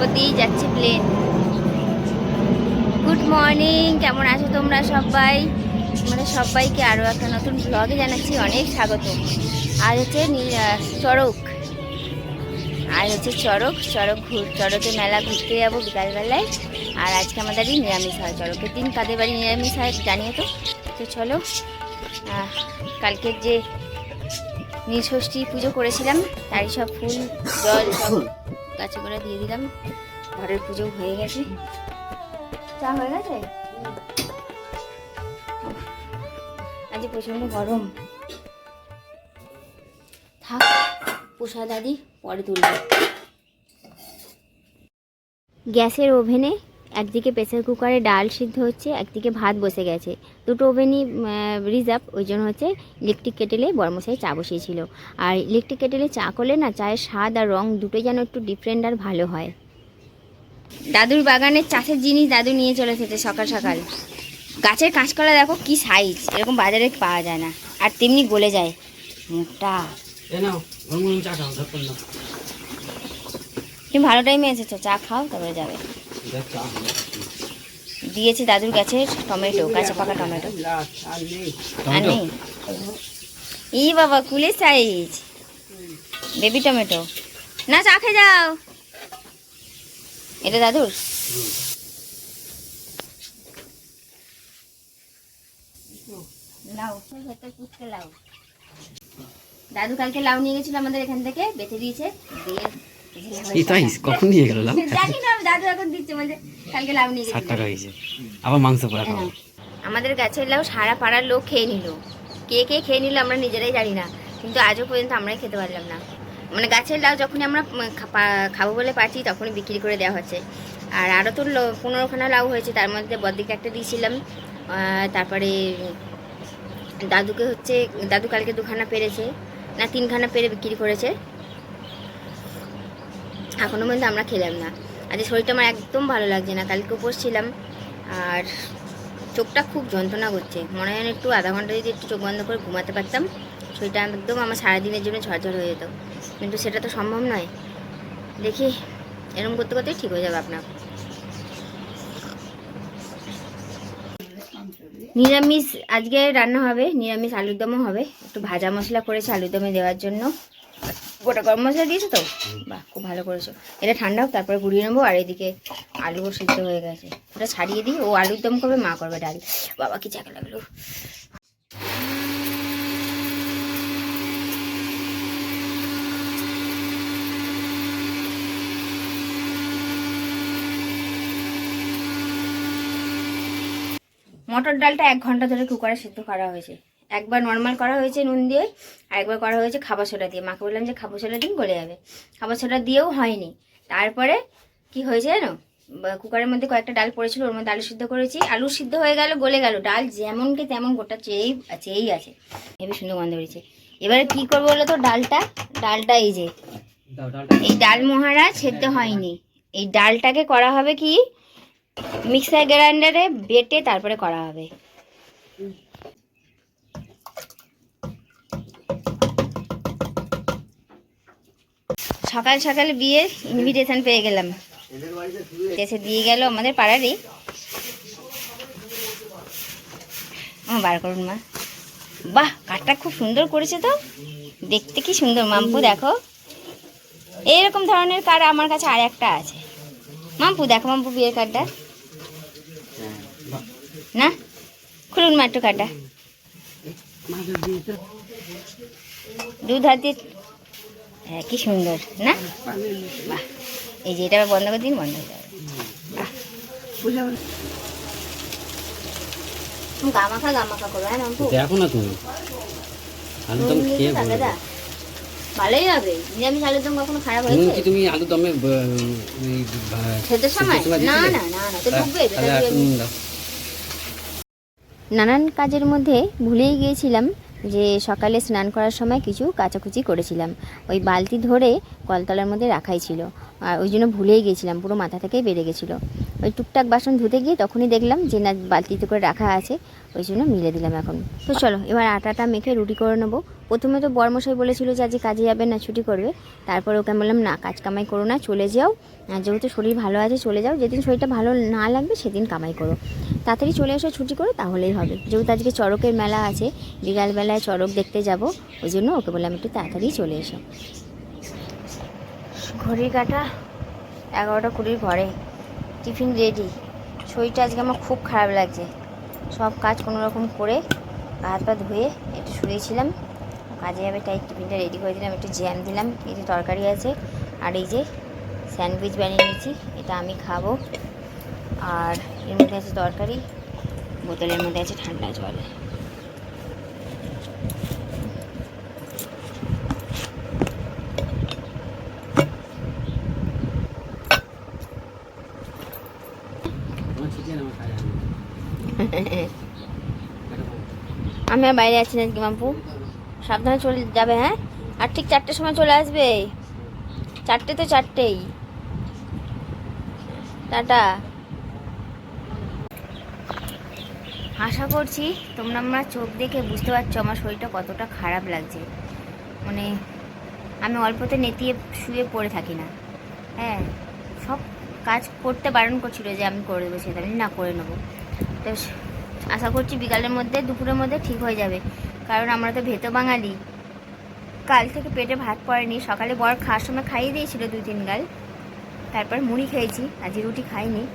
উপর যাচ্ছে plane good morning কেমন আছো তোমরা সবাই? তোমরা সবাইকে আরও একটা নতুন ব্লগে জানাচ্ছি, অনেক স্বাগত। আর হচ্ছে চড়ক। আর হচ্ছে চড়ক চড়ক ঘুর চড়কে মেলা ঘুরতে যাব বিকালবেলায়। আর আজকে আমাদেরই নিরামিষ হয়। চড়কের দিন কাদের বাড়ি নিরামিষ হয় জানিয়ে তো? তো চলো কালকের যে নীলষষ্ঠী পুজো করেছিলাম, তারই সব ফুল, জল সব গাছে করে দিয়ে দিলাম। ঘরের পুজো হয়ে গেছে। চা হয়ে গেছে? আজ প্রচণ্ড গরম। থাক পোষা দাদি পরে তুলবে। গ্যাসের ওভেনে একদিকে প্রেসার কুকারে ডাল সিদ্ধ হচ্ছে একদিকে ভাত বসে গেছে। দুটো ওভেনই রিজার্ভ ওই জন্য হচ্ছে ইলেকট্রিক কেটেলে বর্মশাই চা বসিয়েছিল। আর ইলেকট্রিক কেটেলে চা করলে না চায়ের স্বাদ আর রং দুটোই যেন একটু ডিফারেন্ট আর ভালো হয়। দাদুর বাগানের চাষের জিনিস দাদু নিয়ে চলে এসেছে সকাল সকাল। গাছের কাঁচকলা দেখো কি সাইজ এরকম বাজারে পাওয়া যায় না। আর তেমনি গলে যায়। নাও তুমি ভালো টাইমে এসেছ চা খাও তারপরে যাবে। দিয়েছে দাদুর গাছের টমেটো কাঁচা পাকা টমেটো। আর নেই? ই বাবা কুলের সাইজ বেবি টমেটো। না চা খেয়ে যাও। এটা দাদুর? লাউ লাউ। দাদু কালকে লাউ নিয়ে গেছিল আমাদের এখান থেকে বেঁচে দিয়েছে দিয়ে এই তাই কখন নিয়ে গেল না দাদু এখন দিচ্ছে বলছে কালকে লাউ নিয়ে ষাট টাকা হয়েছে। আবার মাংস পোড়া খাব। আমাদের গাছের লাউ সারা পাড়ার লোক খেয়ে নিল। কে কে খেয়ে নিল আমরা নিজেরাই জানি না কিন্তু আজও পর্যন্ত আমরাই খেতে পারলাম না। মানে গাছের লাউ যখনই আমরা খাব বলে পাচ্ছি তখনই বিক্রি করে দেওয়া হচ্ছে। আর আরও তো পনেরোখানা লাউ হয়েছে তার মধ্যে বদিকে একটা দিয়েছিলাম। তারপরে দাদুকে হচ্ছে দাদু কালকে দুখানা পেরেছে না তিনখানা পেরে বিক্রি করেছে। এখনও পর্যন্ত আমরা খেলাম না। আজ শরীরটা আমার একদম ভালো লাগছে না। কালকে উপোস ছিলাম আর চোখটা খুব যন্ত্রণা করছে। মনে হয় একটু আধা ঘণ্টা যদি একটু চোখ বন্ধ করে ঘুমাতে পারতাম, শরীরটা একদম আমার সারাদিনের জন্য ঝরঝর হয়ে যেত। কিন্তু সেটা তো সম্ভব নয়। দেখি এরকম করতে করতেই ঠিক হয়ে যাবে আপনার। নিরামিষ, আজকে রান্না হবে, নিরামিষ আলুর দমও হবে। একটু ভাজা মশলা করেছে আলুর দমে দেওয়ার জন্য। গোটা গরম মশলা দিয়েছ তো? বাহ খুব ভালো করেছ। এটা ঠান্ডা হোক তারপরে গুড়িয়ে নেব আর এদিকে আলুও সিদ্ধ হয়ে গেছে। ওটা ছাড়িয়ে দিই ও আলুর দম করবে মা করবে ডাল। বাবা কি চাকা লাগল। মটর ডালটা এক ঘণ্টা ধরে কুকারে সিদ্ধ করা হয়েছে। একবার নর্মাল করা হয়েছে নুন দিয়ে আর একবার করা হয়েছে খাবার সোডা দিয়ে। মাকে বললাম যে খাবার সোডা দিন গলে যাবে। খাবার সোডা দিয়েও হয়নি। তারপরে কি হয়েছে জানো? কুকারের মধ্যে কয়েকটা ডাল পড়েছিল ওর মধ্যে আলু সিদ্ধ করেছি। আলু সিদ্ধ হয়ে গেল গলে গেল। ডাল যেমনকে তেমন গোটা চেয়েই চেয়েই আছে। হেবি সুন্দর গন্ধ বেরিয়েছে। এবারে কি করব বলো তো ডালটা? ডালটা এই যে এই ডাল মহারা সেদ্ধ হয়নি। এই ডালটাকে করা হবে কি? মিক্সার গ্রাইন্ডারে বেটে তারপরে করা হবে। সকাল সকাল বিয়ে ইনভিটেশন পেয়ে গেলাম। এসে দিয়ে গেল আমাদের পাড়ারই। আমার বার করুন মা। বাহ, কাঠটা খুব সুন্দর করেছে তো। দেখতে কি সুন্দর, মাম্পু দেখো। এইরকম ধরনের কার্ড আমার কাছে আর একটা আছে। মাম্পু, দেখো মাম্পু বিয়ের কার্ডটা না? খুলুন মা একটু কার্ডটা দুধ হাত দিয়ে হ্যাঁ কি সুন্দর না? বাহ এই যে এটা বন্ধ করে দিন বন্ধ হয়ে যাবে বাহ। গামাখা গামাখা করো হ্যাঁ দেখো না তুমি। আলু দম খেয়ে দিয়েছ বলো দাদা? ভালোই হবে। নিরামিষ আলুর দম কখনো খারাপ হয়েছে? কি তুমি আলু দমে খেতে সময়? না না না না তো ঢুকবে নানান কাজের মধ্যে ভুলেই গিয়েছিলাম যে সকালে স্নান করার সময় কিছু কাচাকুচি করেছিলাম। ওই বালতি ধরে কলতলার মধ্যে রাখাই ছিল। আর ওই জন্য ভুলেই গেছিলাম, পুরো মাথা থেকেই বেড়ে গেছিল। ওই টুকটাক বাসন ধুতে গিয়ে তখনই দেখলাম যে না, বালতিতে করে রাখা আছে। ওই জন্য মিলে দিলাম এখন। তো চলো, এবার আটাটা মেখে রুটি করে নেব। প্রথমে তো বরমশাই বলেছিল যে আজকে কাজে যাবে না, ছুটি করবে। তারপরে ওকে বললাম, না, কাজ কামাই করো না, চলে যাও। আর যেহেতু শরীর ভালো আছে, চলে যাও। যেদিন শরীরটা ভালো না লাগবে, সেদিন কামাই করো। তাড়াতাড়ি চলে এসো, ছুটি করে, তাহলেই হবে। যেহেতু আজকে চড়কের মেলা আছে, বিকালবেলায় চড়ক দেখতে যাব। ওই জন্য ওকে বললাম, একটু তাড়াতাড়ি চলে এসো। ঘড়ির কাটা এগারোটা কুড়ির ঘরে। Tiffin ready. শরীরটা আজকে আমার খুব খারাপ লাগছে। সব কাজ কোনো রকম করে হাত পা ধুয়ে একটু শুয়েছিলাম। কাজে যাবে তাই টিফিনটা রেডি করে দিলাম, একটু জ্যাম দিলাম, এই যে তরকারি আছে, আর এই যে স্যান্ডউইচ বানিয়ে নিয়েছি, এটা আমি খাব। আর এর মধ্যে আছে তরকারি, বোতলের মধ্যে আছে ঠান্ডা জল। আমার আমার আছে আমি বাইরে আছি না আজকে মাম্পু? সাবধানে চলে যাবে হ্যাঁ? আর ঠিক চারটের সময় চলে আসবে? চারটে তো চারটেই। টাটা। আশা করছি তোমরা আমরা চোখ দেখে বুঝতে পারছ আমার শরীরটা কতটা খারাপ লাগছে। মানে আমি অল্পতে নেতিয়ে শুয়ে পড়ে থাকি না। হ্যাঁ সব কাজ করতে বারণ করছিল যে আমি করে দেবো সেটা। আমি না, করে নেব। তো আশা করছি বিকালের মধ্যে, দুপুরের মধ্যে ঠিক হয়ে যাবে। কারণ আমরা তো ভেতো বাঙালি। কাল থেকে পেটে ভাত পড়েনি। সকালে বর খাওয়ার সময় খাইয়ে দিয়েছিল দুই, তিন গাল। তারপর মুড়ি খেয়েছি। আজ রুটি খাইনি।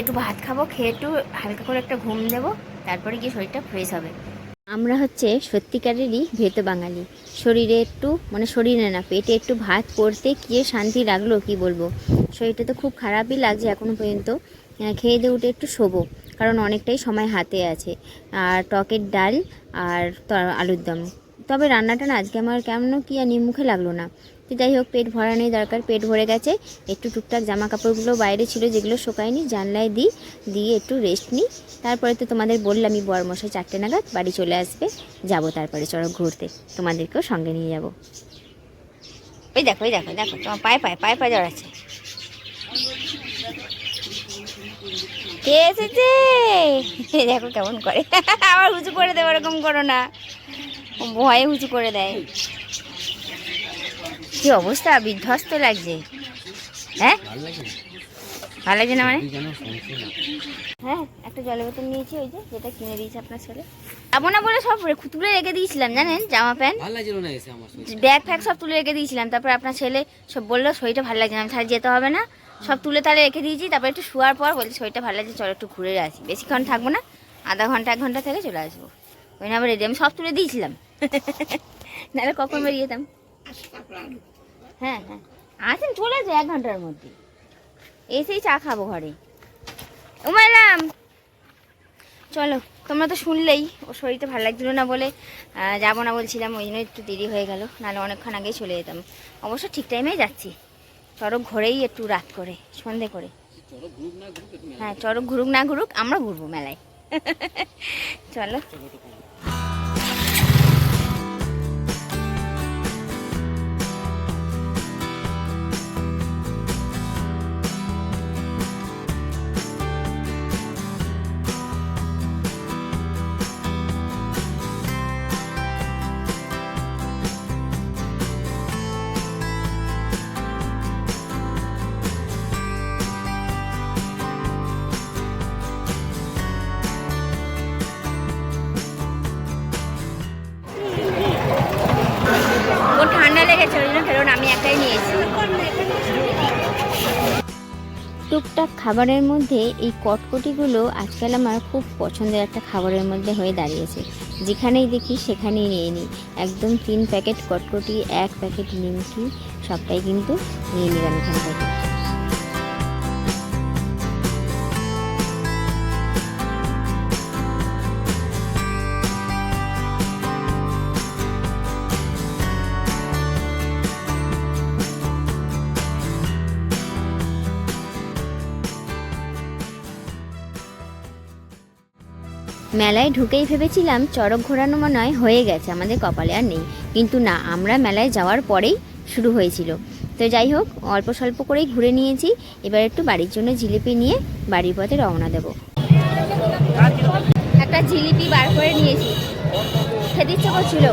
একটু ভাত খাব, খেয়ে একটু হালকা করে একটা ঘুম দেবো। তারপরে গিয়ে শরীরটা ফ্রেশ হবে। আমরা হচ্ছে সত্যিকারেরই ভেতো বাঙালি। শরীরে একটু মানে শরীরে না, পেটে একটু ভাত পড়তে গিয়ে শান্তি লাগল, কি বলব? শরীরটা তো খুব খারাপই লাগছে এখনও পর্যন্ত। খেয়ে দিয়ে উঠে একটু শোবো, কারণ অনেকটাই সময় হাতে আছে। আর টকের ডাল আর আলুর দম। তবে রান্নাটা না আজকে আমার কেমন কি আর নিমুখে লাগল না। তো যাই হোক, পেট ভরানোই দরকার পেট ভরে গেছে। একটু টুকটাক জামা কাপড়গুলো বাইরে ছিল, যেগুলো শোকায়নি, জানলায় দিই, দিয়ে একটু রেস্ট নিই। তারপরে তো তোমাদের বললামই বরমশাই চারটে নাগাদ বাড়ি চলে আসবে। যাব তারপরে, চলো ঘুরতে। তোমাদেরকেও সঙ্গে নিয়ে যাব। ওই দেখো ওই দেখো দেখো, তোমার পায়ে পায়ে পায়ে পায়ে জড়াচ্ছে কে এসেছে? দেখো কেমন করে। আবার উঁচু করে দেবো এরকম করো না। ভয়ে উঁচু করে দেয়। কি অবস্থা? বিধ্বস্ত লাগছে। হ্যাঁ? ভালো লাগছে না মানে? হ্যাঁ একটা জলের বোতল নিয়েছি ওই যে যেটা কিনে দিয়েছে আপনার ছেলে। যাব না বলে সব তুলে রেখে দিয়েছিলাম জানেন জামা প্যান্ট? ব্যাগ ফ্যাগ সব তুলে রেখে দিয়েছিলাম তারপর আপনার ছেলে সব বলল শরীরটা ভালো লাগছে না তাহলে যেতে হবে না। সব তুলে তাহলে রেখে দিয়েছি, তারপর একটু শোয়ার পর বলছি শরীরটা ভালো লাগছে, চলো একটু ঘুরে আসি। বেশিক্ষণ থাকব না, আধা ঘণ্টা, এক ঘণ্টা থেকে চলে আসব। ওই না রেডি আমি সব তুলে দিয়েছিলাম। নাহলে কখন বেরিয়ে যেতাম? হ্যাঁ হ্যাঁ। আসেন চলে আসবে এক ঘণ্টার মধ্যে। এসেই চা খাব ঘরে। উমাইলাম চলো, তোমরা তো শুনলেই, ও শরীরটা ভালো লাগছিল না বলে যাব না বলছিলাম, ওই জন্য একটু দেরি হয়ে গেল, নাহলে অনেকক্ষণ আগেই চলে যেতাম। অবশ্য ঠিক টাইমেই যাচ্ছি। চড়ক ঘোরেই একটু রাত করে, সন্ধে করে। হ্যাঁ চড়ক ঘুরুক না ঘুরুক, আমরা ঘুরবো মেলায়। চলো। টুকটাক খাবারের মধ্যে এই কটকটিগুলো আজকাল আমার খুব পছন্দের একটা খাবারের মধ্যে হয়ে দাঁড়িয়েছে। যেখানেই দেখি সেখানেই নিয়ে নিই। একদম তিন প্যাকেট কটকটি, এক প্যাকেট নিমকি, সবটাই কিন্তু নিয়ে নিলাম এখান থেকে। মেলায় ঢুকেই ভেবেছিলাম চড়ক ঘোরানো মনে হয় হয়ে গেছে আমাদের কপালে আর নেই। কিন্তু না আমরা মেলায় যাওয়ার পরেই শুরু হয়েছিল। তো যাই হোক অল্প স্বল্প করেই ঘুরে নিয়েছি। এবার একটু বাড়ির জন্য জিলিপি নিয়ে বাড়ির পথে রওনা দেব। একটা জিলিপি বার করে নিয়েছি। খেতে ইচ্ছে করছিল।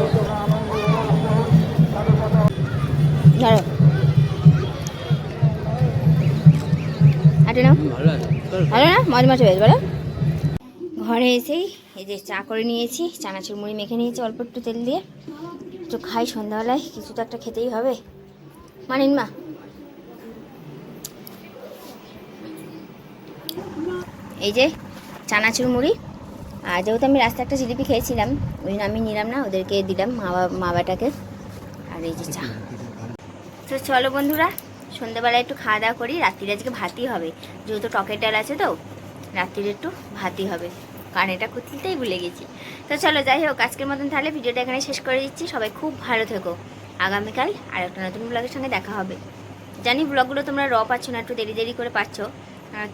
ধরো। আটে নাও। ভালো না? মজ মজ হয়েছে বলো। ঘরে এসেই এই যে চা করে নিয়েছি, চানাচুর মুড়ি মেখে নিয়েছি অল্প একটু তেল দিয়ে। একটু খাই সন্ধ্যাবেলায়, কিছু তো একটা খেতেই হবে। মানিন মা। এই যে চানাচুর মুড়ি, আর যেহেতু আমি রাস্তায় একটা জিলিপি খেয়েছিলাম, ওই জন্য আমি নিলাম না, ওদেরকে দিলাম মা মা বাটাকে আর এই যে চা। তো চলো বন্ধুরা, সন্ধ্যাবেলায় একটু খাওয়া দাওয়া করি, রাত্রিরে আজকে ভাতই হবে। যেহেতু টকের ডাল আছে তো, রাত্রিরে একটু ভাতই হবে। কারণ এটা কুতিলতেই ভুলে গেছি। তো চলো যাই হোক আজকের মতন তাহলে ভিডিওটা এখানে শেষ করে দিচ্ছি। সবাই খুব ভালো থেকো। আগামীকাল আর একটা নতুন ব্লগের সঙ্গে দেখা হবে। জানি ব্লগগুলো তোমরা র পাচ্ছ না একটু দেরি দেরি করে পাচ্ছ।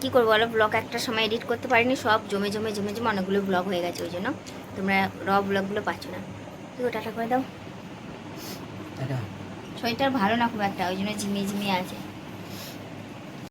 কী করব বলো? ব্লগ একটা সময় এডিট করতে পারিনি সব জমে জমে জমে জমে অনেকগুলো ব্লগ হয়ে গেছে ওই জন্য তোমরা র ব্লগগুলো পাচ্ছ না। তুই টাটা করে দাও। শরীরটা আর ভালো না খুব একটা ওই জন্য ঝিমিয়ে ঝিমিয়ে আছে।